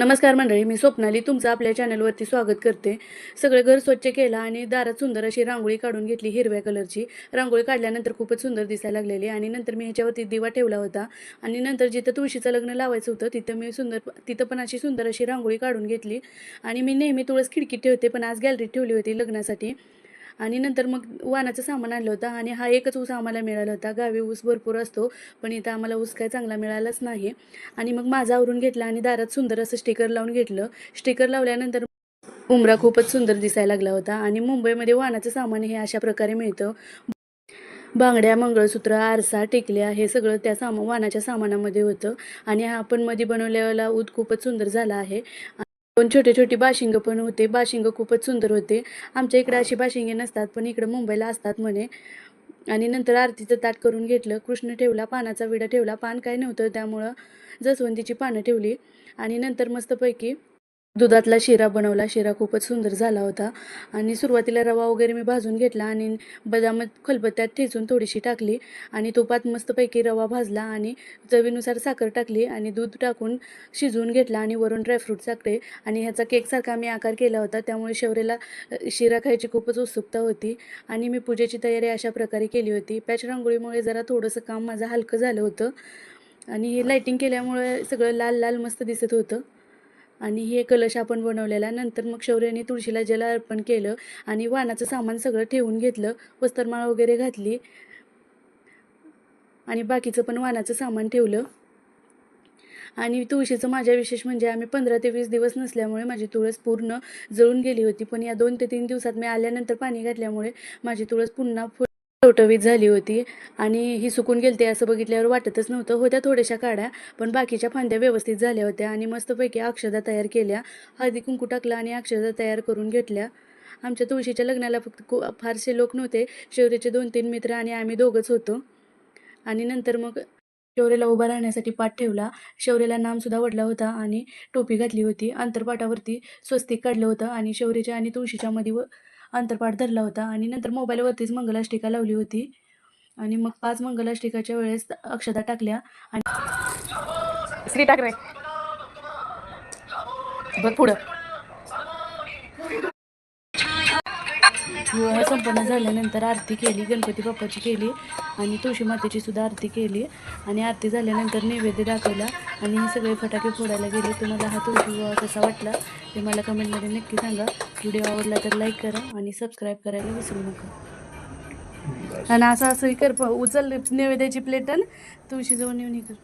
नमस्कार मंडळी मी स्वप्नाली. तुमचं आपल्या चॅनलवरती स्वागत करते. सगळं घर स्वच्छ केलं आणि दारात सुंदर अशी रांगोळी काढून घेतली हिरव्या कलरची. रांगोळी काढल्यानंतर खूपच सुंदर दिसायला लागलेली आणि नंतर मी ह्याच्यावरती दिवा ठेवला होता. आणि नंतर जिथं तुळशीचं लग्न लावायचं होतं तिथं मी सुंदर तिथं पण अशी सुंदर अशी रांगोळी काढून घेतली. आणि मी नेहमी तुळस खिडकीत ठेवते पण आज गॅलरीत ठेवली होती लग्नासाठी. आणि नंतर मग वानाचं सामान आणलं होतं आणि हा एकच ऊस आम्हाला मिळाला होता. गावी ऊस भरपूर असतो पण इथं आम्हाला ऊस काय चांगला मिळालाच नाही. आणि मग माझा आवरून घेतला आणि दारात सुंदर असं स्टिकर लावून घेतलं. स्टिकर लावल्यानंतर उमरा खूपच सुंदर दिसायला लागला होता आणि मुंबईमध्ये वानाचं सामान हे अशा प्रकारे मिळतं. बांगड्या मंगळसूत्र आरसा टेकल्या हे सगळं त्या सामा वाहनाच्या सामानामध्ये होतं. आणि हा आपण मध्ये बनवलेला ऊद खूपच सुंदर झाला आहे. पण छोटे छोटे बाशिंग पण होते. बाशिंग खूपच सुंदर होते. आमच्या इकडे अशी बाशिंगे नसतात पण इकडं मुंबईला असतात म्हणे. आणि नंतर आरतीचं ताट करून घेतलं. कृष्ण ठेवला पानाचा विडा ठेवला. पान काय नव्हतं त्यामुळं जसवंतीची पानं ठेवली. आणि नंतर मस्तपैकी दुधातला शिरा बनवला. शिरा खूपच सुंदर झाला होता. आणि सुरुवातीला रवा वगैरे मी भाजून घेतला आणि बदाम खलबत्त्यात ठेचून थोडीशी टाकली. आणि तुपात मस्तपैकी रवा भाजला आणि चवीनुसार साखर टाकली आणि दूध टाकून शिजवून घेतला आणि वरून ड्रायफ्रूट टाकले. आणि ह्याचा केकसारखा मी आकार केला होता. त्यामुळे शेवरेला शिरा खायची खूपच उत्सुकता होती. आणि मी पूजेची तयारी अशा प्रकारे केली होती. पॅच रांगोळीमुळे जरा थोडंसं काम माझं हलकं झालं होतं. आणि हे लाईटिंग केल्यामुळे सगळं लाल लाल मस्त दिसत होतं. आणि हे कलश आपण बनवलेला नंतर मग शौर्याने तुळशीला जल अर्पण केलं आणि वाणाचं सामान सगळं ठेवून घेतलं वस्त्रमाळ वगैरे घातली आणि बाकीचं पण वाणाचं सामान ठेवलं. आणि तुळशीचं माझ्या विशेष म्हणजे आम्ही पंधरा ते वीस दिवस नसल्यामुळे माझी तुळस पूर्ण जळून गेली होती. पण या दोन ते तीन दिवसात मी आल्यानंतर पाणी घातल्यामुळे माझी तुळस पुन्हा फुल टवटवीत झाली होती. आणि ही सुकून गेलते असं बघितल्यावर वाटतच नव्हतं. होत्या थोड्याशा काढ्या पण बाकीच्या फांद्या व्यवस्थित झाल्या होत्या आणि मस्तपैकी अक्षदा तयार केल्या. हळदी कुंकू टाकला आणि अक्षदा तयार करून घेतल्या. आमच्या तुळशीच्या लग्नाला फक्त खू फारसे लोक नव्हते. शौर्याचे दोन तीन मित्र आणि आम्ही दोघंच होतो. आणि नंतर मग शौर्याला उभा राहण्यासाठी पाठ ठेवला. शौर्याला नामसुद्धा वडला होता आणि टोपी घातली होती. अंतरपाठावरती स्वस्तिक काढलं होतं आणि शौर्याच्या आणि तुळशीच्या मध्ये व अंतरपाठ धरला होता आणि नंतर मोबाईलवरतीच मंगलाष्टिका लावली होती. आणि मग पाच मंगलाष्टिकाच्या वेळेस अक्षता टाकल्या आणि श्री ठाकरे. बघ पुढं. विवाह संपन्न झाल्यानंतर आरती केली गणपती बाप्पाची केली आणि तुळशी मातेची सुद्धा आरती केली. आणि आरती झाल्यानंतर नैवेद्य दाखवला आणि हे सगळे फटाके फोडायला गेले. तुम्हाला हा तुळशी विवाह कसा वाटला ते मला कमेंटमध्ये नक्की सांगा. व्हिडिओ आवडला तर लाईक करा आणि सबस्क्राईब करायला विसरू नका. आणि असं असं कर उचल नैवेद्याची प्लेट आणि जाऊन येऊन हे कर.